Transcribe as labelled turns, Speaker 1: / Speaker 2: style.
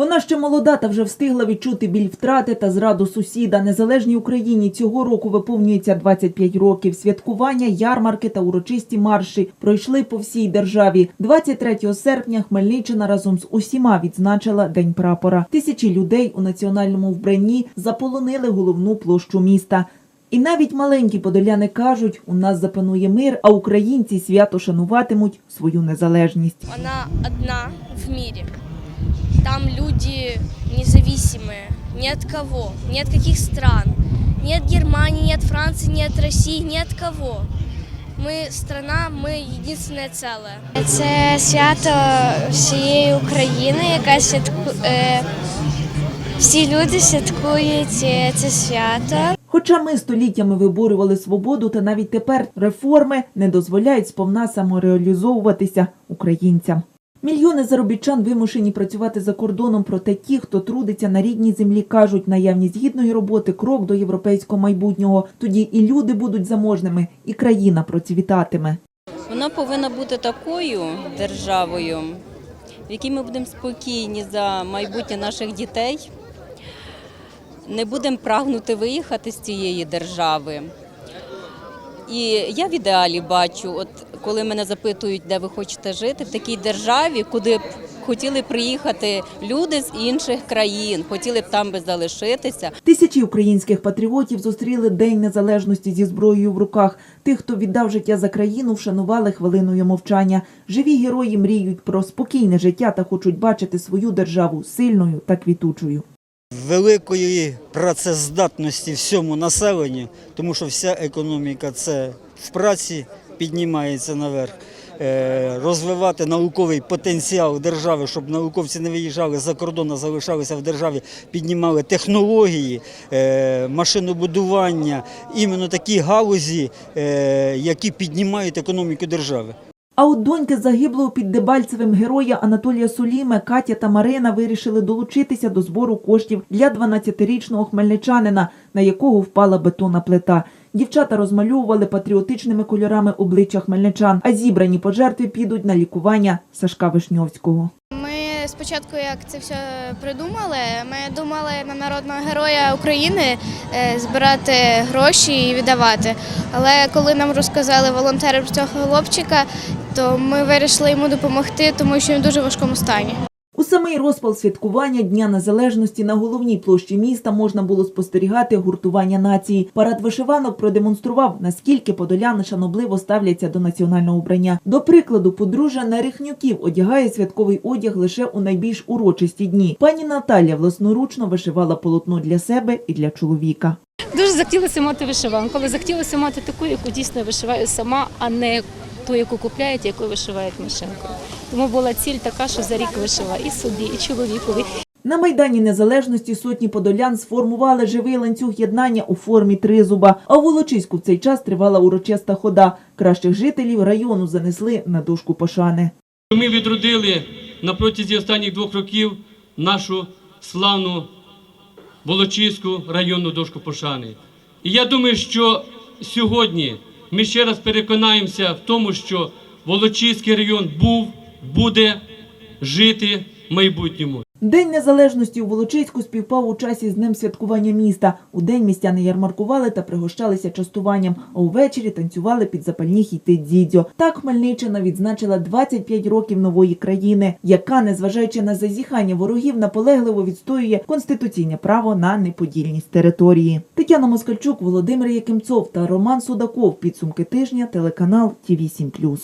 Speaker 1: Вона ще молода та вже встигла відчути біль втрати та зраду сусіда. Незалежній Україні цього року виповнюється 25 років. Святкування, ярмарки та урочисті марші пройшли по всій державі. 23 серпня Хмельниччина разом з усіма відзначила День прапора. Тисячі людей у національному вбранні заполонили головну площу міста. І навіть маленькі подоляни кажуть, у нас запанує мир, а українці свято шануватимуть свою незалежність.
Speaker 2: Она одна в мире. Там люди независимые, ни от кого, ни от каких стран. Ни от Германии, ни от Франции, ни от России, ни от кого. Мы страна, мы единственное целое.
Speaker 3: Це свято всієї України, яка святку... е, всі люди святкують е, це свято.
Speaker 1: Хоча ми століттями виборювали свободу, та навіть тепер реформи не дозволяють сповна самореалізовуватися українцям. Мільйони заробітчан вимушені працювати за кордоном, проте ті, хто трудиться на рідній землі, кажуть, наявність гідної роботи крок до європейського майбутнього. Тоді і люди будуть заможними, і країна процвітатиме.
Speaker 4: Вона повинна бути такою державою, в якій ми будемо спокійні за майбутнє наших дітей, не будемо прагнути виїхати з цієї держави. І я в ідеалі бачу, от коли мене запитують, де ви хочете жити, в такій державі, куди б хотіли приїхати люди з інших країн, хотіли б там би залишитися.
Speaker 1: Тисячі українських патріотів зустріли День Незалежності зі зброєю в руках. Тих, хто віддав життя за країну, вшанували хвилиною мовчання. Живі герої мріють про спокійне життя та хочуть бачити свою державу сильною та квітучою.
Speaker 5: великої працездатності всьому населенню, тому що вся економіка це в праці піднімається наверх. Е, Розвивати науковий потенціал держави, щоб науковці не виїжджали за кордон, а залишалися в державі, піднімали технології, е, машинобудування, іменно такі галузі, е, які піднімають економіку держави.
Speaker 1: А от доньки загиблого під Дебальцевим героя Анатолія Суліме, Катя та Марина вирішили долучитися до збору коштів для 12-річного хмельничанина, на якого впала бетонна плита. Дівчата розмальовували патріотичними кольорами обличчя хмельничан, а зібрані пожертви підуть на лікування Сашка Вишньовського.
Speaker 3: Ми спочатку, як це все придумали, ми думали на народного героя України е, збирати гроші і віддавати. Але коли нам розказали волонтери цього хлопчика, то ми вирішили йому допомогти, тому що він в дуже важкому стані.
Speaker 1: У самий розпал святкування Дня Незалежності на головній площі міста можна було спостерігати гуртування нації. Парад вишиванок продемонстрував, наскільки подоляни шанобливо ставляться до національного вбрання. До прикладу, подружжя Нерехнюків одягає святковий одяг лише у найбільш урочисті дні. Пані Наталя власноручно вишивала полотно для себе і для чоловіка.
Speaker 6: Дуже захотілося мати вишиванку, але захотілося мати таку, яку дійсно вишиваю сама, а не ту, яку купляють, яку вишивають машинкою. Тому була ціль така, що за рік вишила і собі, і чоловікові.
Speaker 1: На Майдані Незалежності сотні подолян сформували живий ланцюг єднання у формі тризуба. А у Волочиську в цей час тривала урочиста хода. Кращих жителів району занесли на дошку пошани.
Speaker 7: Ми відродили на протязі останніх двох років нашу славну Волочиську районну дошку пошани. І я думаю, що сьогодні ми ще раз переконаємося в тому, що Волочиський район був, буде жити в майбутньому.
Speaker 1: День незалежності у Волочиську співпав у часі з днем святкування міста. У день містяни ярмаркували та пригощалися частуванням, а увечері танцювали під запальні хіти дзідзьо. Так Хмельниччина відзначила 25 років нової країни, яка, незважаючи на зазіхання ворогів, наполегливо відстоює конституційне право на неподільність території. Тетяна Москальчук, Володимир Якимцов та Роман Судаков. Підсумки тижня. Телеканал ТІВІ 7+.